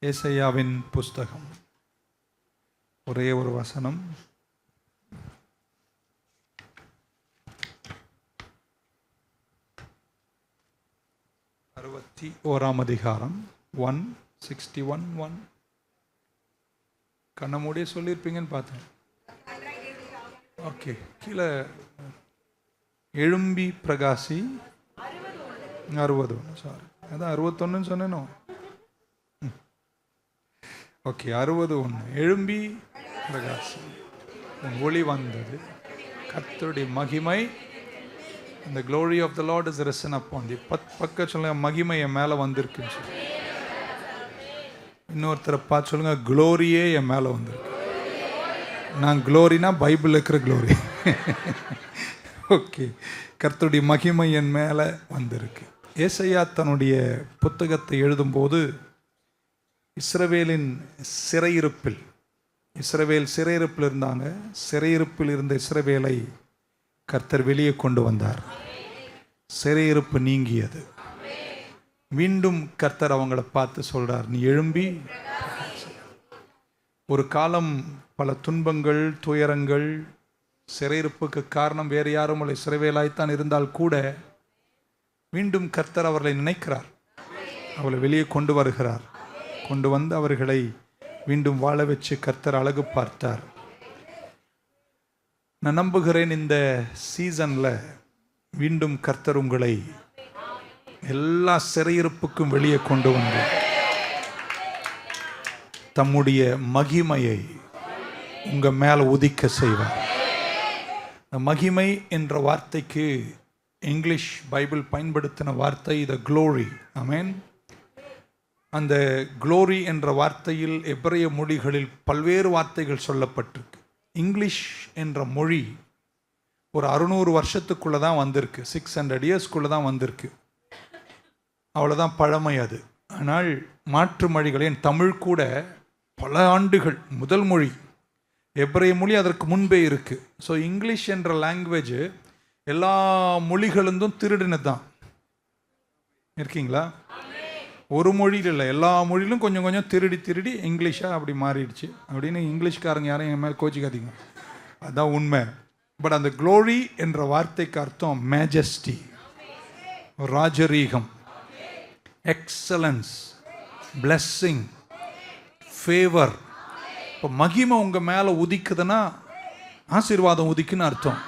ஏசையாவின் புஸ்தகம். ஒரே ஒரு வசனம். அறுபத்தி ஓராம் அதிகாரம் ஒன் சிக்ஸ்டி ஒன் ஒன். கண்ண மூடியே சொல்லியிருப்பீங்கன்னு பார்த்தேன். ஓகே கீழே எழும்பி பிரகாசி அறுபது. ஒன்று சாரி அதான் அறுபத்தொன்னுன்னு சொன்னேனோ? ஓகே அறுபது ஒன்று. எழும்பி பிரகாசம். உன் ஒளி வந்தது. கத்தருடைய மகிமை இந்த glory of the Lord is risen upon thee. பத் பக்க சொல்லுங்க மகிமை என் மேலே வந்திருக்குன்னு சொல்லி. இன்னொருத்தரை பார்த்து சொல்லுங்க க்ளோரியே என் மேலே வந்திருக்கு. நான் க்ளோரினா பைபிள் இருக்கிற க்ளோரி ஓகே கர்த்தருடைய மகிமை என் மேலே வந்திருக்கு. ஏசையா தன்னுடைய புத்தகத்தை எழுதும்போது இஸ்ரவேலின் சிறையிருப்பில் இஸ்ரவேல் சிறையிருப்பில் இருந்தாங்க. சிறையிருப்பில் இருந்த இஸ்ரவேலை கர்த்தர் வெளியே கொண்டு வந்தார். சிறையிருப்பு நீங்கியது. மீண்டும் கர்த்தர் அவங்கள பார்த்து சொல்கிறார் நீ எழும்பி. ஒரு காலம் பல துன்பங்கள் துயரங்கள் சிறையிருப்புக்கு காரணம் வேறு யாரும் இல்லை. சிறைவேலாய்த்தான் இருந்தால் கூட மீண்டும் கர்த்தர் அவர்களை நினைக்கிறார். அவளை வெளியே கொண்டு வருகிறார். கொண்டு வந்து அவர்களை மீண்டும் வாழ வச்சு கர்த்தர் அழகு பார்த்தார். நான் நம்புகிறேன் இந்த சீசன்ல மீண்டும் கர்த்தர் உங்களை எல்லா சிறையிருப்புக்கும் வெளியே கொண்டு வந்து தம்முடைய மகிமையை உங்க மேல உதிக்க செய்வார். மகிமை என்ற வார்த்தைக்கு இங்கிலீஷ் பைபிள் பயன்படுத்தின வார்த்தை த க்ளோரி அமேன் அந்த க்ளோரி என்ற வார்த்தையில் எபிரேய மொழிகளில் பல்வேறு வார்த்தைகள் சொல்லப்பட்டிருக்கு. இங்கிலீஷ் என்ற மொழி ஒரு அறுநூறு வருஷத்துக்குள்ளே தான் வந்திருக்கு. சிக்ஸ் ஹண்ட்ரட் இயர்ஸ்க்குள்ளே தான் வந்திருக்கு. அவ்வளோதான் பழமை அது. ஆனால் மாற்று மொழிகளின் தமிழ் கூட பல ஆண்டுகள் முதல் மொழி. எப்ரைய மொழி அதற்கு முன்பே இருக்குது ஸோ இங்கிலீஷ் என்ற லாங்குவேஜ் எல்லா மொழிகளிருந்தும் திருடினது தான் இருக்கீங்களா? ஒரு மொழியில் இல்லை எல்லா மொழியிலும் கொஞ்சம் கொஞ்சம் திருடி திருடி இங்கிலீஷாக அப்படி மாறிடுச்சு. அப்படின்னு இங்கிலீஷ்காரங்க யாரும் என் மேலே கோச்சிக்காதீங்க. அதுதான் உண்மை. பட் அந்த க்ளோரி என்ற வார்த்தைக்கு அர்த்தம் மேஜஸ்டி ராஜரீகம். எக்ஸலன்ஸ் பிளஸ்ஸிங் ஃபேவர் இப்போ மகிமை உங்கள் மேலே உதிக்குதுன்னா ஆசீர்வாதம் உதிக்குன்னு அர்த்தம்.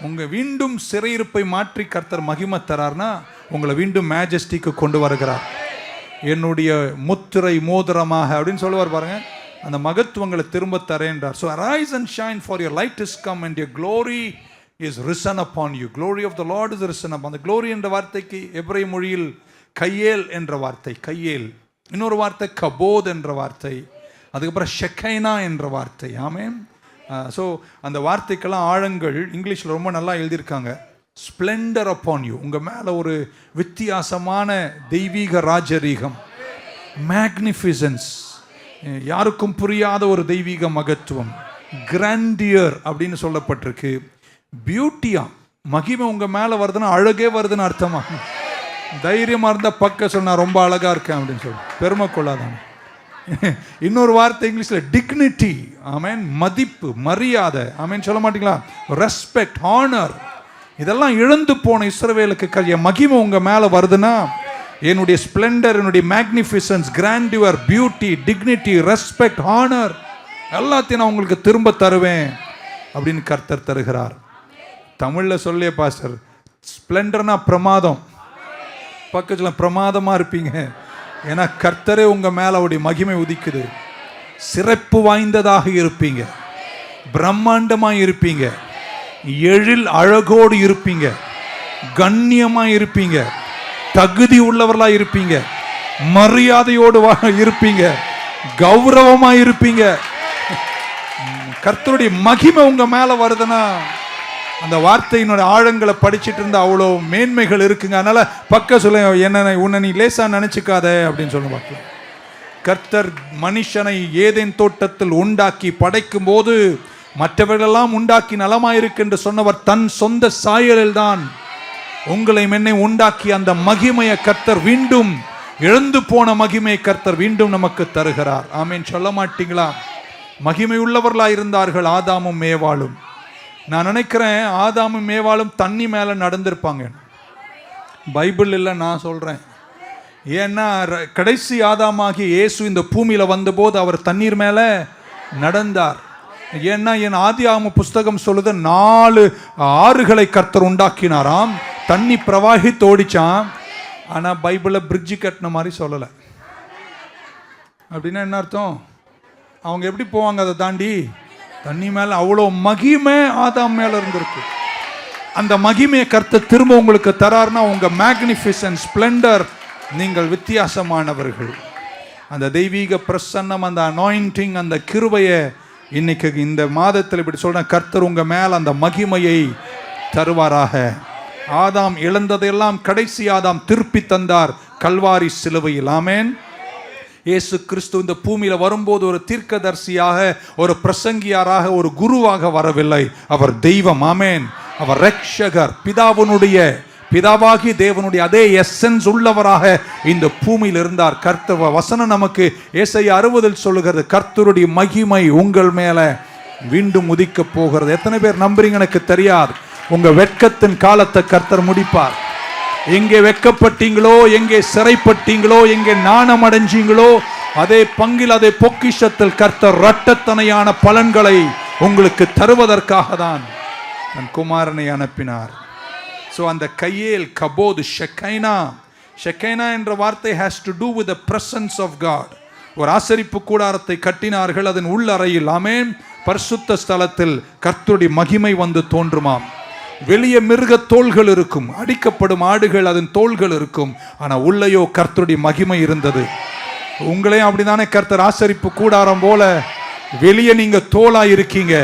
உங்கள் மீண்டும் சிறையிருப்பை மாற்றி கர்த்தர் மகிமை தரார்னா உங்களை மீண்டும் மேஜஸ்டிக்கு கொண்டு வருகிறார். என்னுடைய முத்திரை மோதிரமாக அப்படின்னு சொல்லுவார் பாருங்க. அந்த மகத்துவங்களை திரும்ப தரேன்றார். So arise and shine for your light is come and your glory is risen upon you glory of the Lord is risen up அந்த க்ளோரி என்ற வார்த்தைக்கு எப்ரை மொழியில் கையேல் என்ற வார்த்தை. கையேல். இன்னொரு வார்த்தை கபோத் என்ற வார்த்தை. அதுக்கப்புறம் ஷெக்கைனா என்ற வார்த்தை. ஆமே ஸோ அந்த வார்த்தைக்கெல்லாம் ஆழங்கள் இங்கிலீஷில் ரொம்ப நல்லா எழுதியிருக்காங்க. ஸ்ப்ளெண்டர் அப்பான் யூ உங்கள் மேலே ஒரு வித்தியாசமான தெய்வீக ராஜரீகம். மேக்னிஃபிசன்ஸ் யாருக்கும் புரியாத ஒரு தெய்வீக மகத்துவம். கிராண்டியர் அப்படின்னு சொல்லப்பட்டிருக்கு. பியூட்டியா மகிமை உங்கள் மேலே வருதுன்னா அழகே வருதுன்னு அர்த்தமா? தைரியமாக இருந்தால் பக்க சொன்னால் ரொம்ப அழகாக இருக்கேன் அப்படின்னு சொல்லி. பெருமை கொள்ளாதான். இன்னொரு வார்த்தை இங்கிலீஷில் டிக்னிட்டி ஆமேன் மதிப்பு மரியாதை. ஆமேன் சொல்ல மாட்டீங்களா? ரெஸ்பெக்ட் ஹானர் இதெல்லாம் இழந்து போன இஸ்ரவேலுக்கு க- மகிமை உங்கள் மேலே வருதுன்னா என்னுடைய ஸ்ப்ளெண்டர் என்னுடைய magnificence grandeur beauty dignity respect honour எல்லாத்தையும் நான் உங்களுக்கு திரும்ப தருவேன் அப்படின்னு கர்த்தர் தருகிறார். தமிழில் சொல்லிய பாஸ்டர் ஸ்ப்ளெண்டர்னா பிரமாதம். பக்கத்தில் பிரமாதமாக இருப்பீங்க. ஏன்னா கர்த்தரே உங்கள் மேலே அவருடைய மகிமை உதிக்குது. சிறப்பு வாய்ந்ததாக இருப்பீங்க. பிரம்மாண்டமாக இருப்பீங்க. எழில் அழகோடு இருப்பீங்க. கண்ணியமாக இருப்பீங்க. தகுதி உள்ளவர்களாக இருப்பீங்க. மரியாதையோடு இருப்பீங்க. கௌரவமாக இருப்பீங்க. கர்த்தருடைய மகிமை உங்க மேல வருதுன்னா அந்த வார்த்தையினுடைய ஆழங்களை படிச்சுட்டு இருந்தா அவ்வளோ மேன்மைகள் இருக்குங்க. அதனால பக்க சொல்ல என்ன உன்னை நீ லேசா நினைச்சுக்காத அப்படின்னு சொல்ல பார்க்கலாம் கர்த்தர் மனுஷனை ஏதேன் தோட்டத்தில் உண்டாக்கி படைக்கும் போது மற்றவர்களெல்லாம் உண்டாக்கி நலமாயிருக்கு என்று சொன்னவர் தன் சொந்த சாயலில் தான் உங்களை என்னை உண்டாக்கி அந்த மகிமையை கர்த்தர் மீண்டும் இழந்து போன மகிமையை கர்த்தர் மீண்டும் நமக்கு தருகிறார். ஆமீன். சொல்ல மாட்டீங்களா? மகிமை உள்ளவர்களாக இருந்தார்கள் ஆதாமும் மேவாளும். நான் நினைக்கிறேன் ஆதாமும் மேவாளும் தண்ணி மேலே நடந்திருப்பாங்க. பைபிள் இல்லை நான் சொல்கிறேன் ஏன்னா கடைசி ஆதாமாகிய இயேசு இந்த பூமியில் வந்தபோது அவர் தண்ணீர் மேலே நடந்தார். ஏன்னா என் ஆதி ஆம புஸ்தகம் சொல்லுது நாலு ஆறுகளை கர்த்தர் உண்டாக்கினாராம். தண்ணி பிரவாகி தோடிச்சான் ஆனா பைபிளை பிரிட்ஜு கட்டின மாதிரி சொல்லலை. அப்படின்னா என்ன அர்த்தம்? அவங்க எப்படி போவாங்க அதை தாண்டி? தண்ணி மேல அவ்வளோ மகிமை ஆதாம் மேல இருந்திருக்கு. அந்த மகிமையை கர்த்தர் திரும்ப உங்களுக்கு தராருன்னா உங்க மேக்னிஃபிசன் ஸ்ப்ளெண்டர் நீங்கள் வித்தியாசமானவர்கள். அந்த தெய்வீக பிரசன்னம் அந்த அனாயிண்டிங் அந்த கிருபையை இன்னைக்கு இந்த மாதத்தில் இப்படி சொல்றேன் கர்த்தர் உங்க மேல அந்த மகிமையை தருவாராக. ஆதாம் இழந்ததெல்லாம் கடைசி ஆதாம் திருப்பி தந்தார் கல்வாரி சிலுவையில். ஆமேன். இயேசு கிறிஸ்து இந்த பூமியில வரும்போது ஒரு தீர்க்கதர்சியாக ஒரு பிரசங்கியாராக ஒரு குருவாக வரவில்லை. அவர் தெய்வம். ஆமேன். அவர் ரக்ஷகர் பிதாவினுடைய பிதாவாகி தேவனுடைய அதே எஸ்என்ஸ் உள்ளவராக இந்த பூமியில் இருந்தார். கர்த்தவ வசனம் நமக்கு இசை அறுபதில் சொல்லுகிறது கர்த்தருடைய மகிமை உங்கள் மேல மீண்டும் உதிக்க போகிறது. எத்தனை பேர் நம்புறீங்க? எனக்கு தெரியாது. உங்க வெட்கத்தின் காலத்தை கர்த்தர் முடிப்பார். எங்கே வெக்கப்பட்டீங்களோ எங்கே சிறைப்பட்டீங்களோ எங்கே நாணம் அடைஞ்சீங்களோ அதே பங்கில் அதே பொக்கிஷத்தில் கர்த்தர் ரட்டத்தனையான பலன்களை உங்களுக்கு தருவதற்காக தான் தன் குமாரனை அனுப்பினார். ஸோ அந்த கையேல் கபோது ஷெக்கைனா. ஷெக்கைனா என்ற வார்த்தை has to do with the presence of God ஒரு ஆசரிப்பு கூடாரத்தை கட்டினார்கள் அதன் உள்ளறையில். ஆமேன். பரிசுத்த ஸ்தலத்தில் கர்த்துடைய மகிமை வந்து தோன்றுமாம். வெளியே மிருக தோள்கள் இருக்கும். அடிக்கப்படும் ஆடுகள் அதன் தோள்கள் இருக்கும். ஆனால் உள்ளேயோ கர்த்தருடைய மகிமை இருந்தது. உங்களையும் அப்படிதானே கர்த்தர் ஆசரிப்பு கூடாரம் போல வெளியே நீங்கள் தோலாக இருக்கீங்க.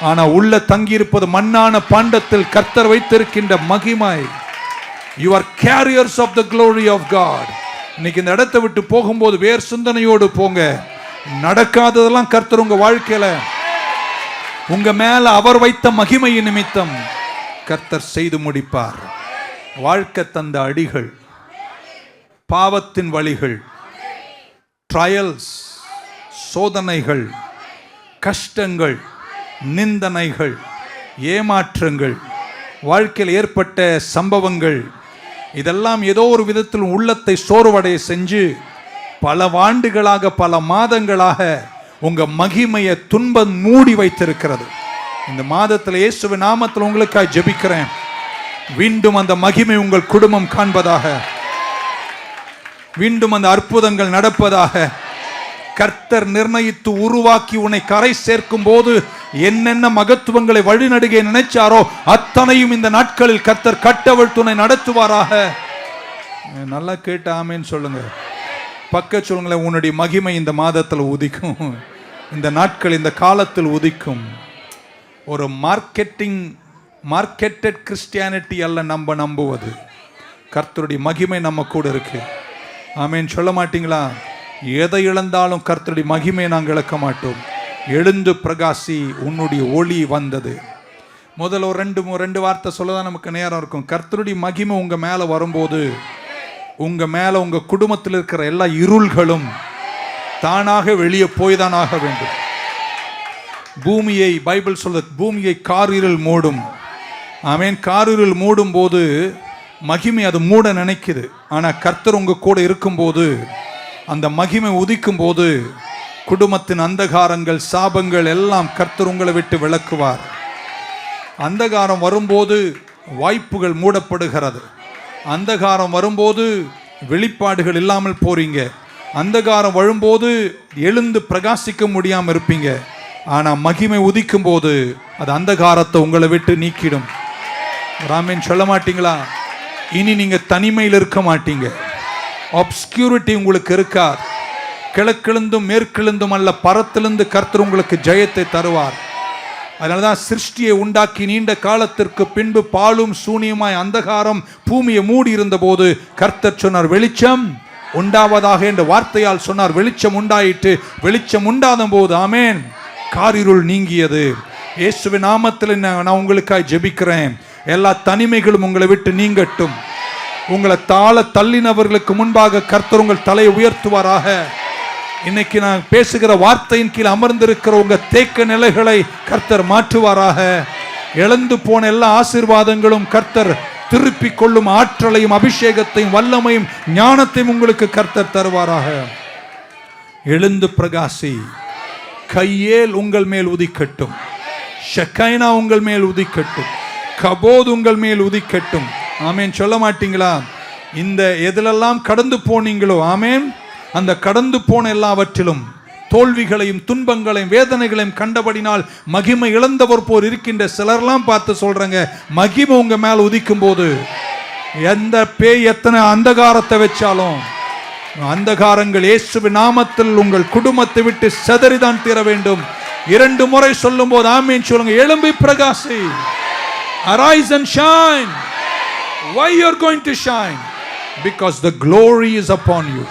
ஆனா உள்ள தங்கியிருப்பது மண்ணான பாண்டத்தில் கர்த்தர் வைத்திருக்கின்ற மகிமை. You are carriers of the glory of God இன்னைக்கு இந்த இடத்தை விட்டு போகும்போது வேர் சிந்தனையோடு போங்க. நடக்காததெல்லாம் கர்த்தர் உங்க வாழ்க்கையில. உங்க மேல அவர் வைத்த மகிமையின் நிமித்தம் கர்த்தர் செய்து முடிப்பார். வாழ்க்கை தந்த அடிகள் பாவத்தின் வழிகள் ட்ரையல்ஸ் சோதனைகள் கஷ்டங்கள் நிந்தனைகள் ஏமாற்றங்கள் வாழ்க்கையில் ஏற்பட்ட சம்பவங்கள் இதெல்லாம் ஏதோ ஒரு விதத்தில் உள்ளத்தை சோர்வடைய செஞ்சு பல ஆண்டுகளாக பல மாதங்களாக உங்கள் மகிமையை துன்பம் மூடி வைத்திருக்கிறது. இந்த மாதத்தில் இயேசுவின் நாமத்தில் உங்களுக்காக ஜெபிக்கிறேன். மீண்டும் அந்த மகிமை உங்கள் குடும்பம் காண்பதாக மீண்டும் அந்த அற்புதங்கள் நடப்பதாக கர்த்தர் நிர்ணயித்து உருவாக்கி உன்னை கரை சேர்க்கும் போது என்னென்ன மகத்துவங்களை வழிநடுகை நினைச்சாரோ அத்தனையும் இந்த நாட்களில் கர்த்தர் கட்டவள் துணை நடத்துவாராக. நல்லா கேட்ட ஆமேன்னு சொல்லுங்க. பக்க சொல்லுங்களேன் உன்னுடைய மகிமை இந்த மாதத்தில் உதிக்கும். இந்த நாட்கள் இந்த காலத்தில் உதிக்கும். ஒரு மார்க்கெட்டிங் மார்க்கெட்டட் கிறிஸ்டியானிட்டி அல்ல நம்ம நம்புவது. கர்த்தருடைய மகிமை நம்ம கூட இருக்கு. ஆமேன்னு சொல்ல மாட்டீங்களா? எதை இழந்தாலும் கர்த்தருடைய மகிமை நாங்கள் இழக்க மாட்டோம். எழுந்து பிரகாசி உன்னுடைய ஒளி வந்தது. முதல்ல ஒரு ரெண்டு மூ- ரெண்டு வார்த்தை சொல்ல தான் நமக்கு நேரம் இருக்கும். கர்த்தருடைய மகிமை உங்கள் மேலே வரும்போது உங்கள் மேலே உங்கள் குடும்பத்தில் இருக்கிற எல்லா இருள்களும் தானாக வெளியே போய் தான் ஆக வேண்டும். பூமியை பைபிள் சொல்ல பூமியை காரிருள் மூடும். ஆமென். காரிருள் மூடும் போது மகிமை அது மூட நினைக்குது. ஆனால் கர்த்தர் உங்கள் கூட இருக்கும்போது அந்த மகிமை உதிக்கும் போது குடும்பத்தின் அந்தகாரங்கள் சாபங்கள் எல்லாம் கர்த்தர் உங்களை விட்டு விளக்குவார் அந்தகாரம் வரும்போது வாய்ப்புகள் மூடப்படுகிறது. அந்தகாரம் வரும்போது வெளிப்பாடுகள் இல்லாமல் போறீங்க. அந்தகாரம் வரும்போது எழுந்து பிரகாசிக்க முடியாமல் இருப்பீங்க. ஆனால் மகிமை உதிக்கும் போது அது அந்தகாரத்தை உங்களை விட்டு நீக்கிடும். ராமேன் சொல்ல மாட்டீங்களா? இனி நீங்கள் தனிமையில் இருக்க மாட்டீங்க. ஆப்ஸ்கியூரிட்டி உங்களுக்கு இருக்காது. கிழக்கிலிருந்தும் மேற்கிலிருந்தும் அல்ல பரத்திலிருந்து கர்த்தர் உங்களுக்கு ஜெயத்தை தருவார். அதனாலதான் சிருஷ்டியை உண்டாக்கி நீண்ட காலத்திற்கு பின்பு பாலும் சூனியமாய் அந்தகாரம் பூமியை மூடி இருந்தபோது கர்த்தர் சொன்னார் வெளிச்சம் உண்டாவதாக என்ற வார்த்தையால் சொன்னார். வெளிச்சம் உண்டாயிட்டு வெளிச்சம் உண்டாத போது ஆமேன். காரிருள் நீங்கியது. இயேசுவின் நாமத்தில் நான் நான் உங்களுக்காய் ஜெபிக்கிறேன். எல்லா தனிமைகளும் உங்களை விட்டு நீங்கட்டும். உங்களை தாழ தள்ளினவர்களுக்கு முன்பாக கர்த்தர் உங்கள் தலையை உயர்த்துவாராக. இன்னைக்கு நான் பேசுகிற வார்த்தையின் கீழ் அமர்ந்திருக்கிற உங்க தேக்க நிலைகளை கர்த்தர் மாற்றுவாராக. இழந்து போன எல்லா ஆசீர்வாதங்களும் கர்த்தர் திருப்பி கொள்ளும் ஆற்றலையும் அபிஷேகத்தையும் வல்லமையும் ஞானத்தையும் உங்களுக்கு கர்த்தர் தருவாராக. எழுந்து பிரகாசி. கையேல் உங்கள் மேல் உதிக்கட்டும். ஷக்கைனா உங்கள் மேல் உதிக்கட்டும். கபோத் உங்கள் மேல் உதிக்கட்டும். ஆமேன். சொல்ல மாட்டீங்களா? இந்த எதிலெல்லாம் கடந்து போனீங்களோ? ஆமேன். அந்த கடந்து போன எல்லாவற்றிலும் தோல்விகளையும் துன்பங்களையும் வேதனைகளையும் கண்டபடினால் மகிமை இழந்தவர் போர் இருக்கின்ற சிலர்லாம் பார்த்து சொல்றாங்க மகிமை உங்க மேல உதிக்கும் போது எந்த பேய் எத்தனை அந்தகாரத்தை வச்சாலும் அந்தகாரங்கள் இயேசுவி நாமத்தில் உங்கள் குடும்பத்தை விட்டு செதறிதான் தீர வேண்டும். இரண்டு முறை சொல்லும் போது ஆமீன் சொல்லுங்க எழும்பி பிரகாசி. Arise and shine why you're going to shine because the glory is upon you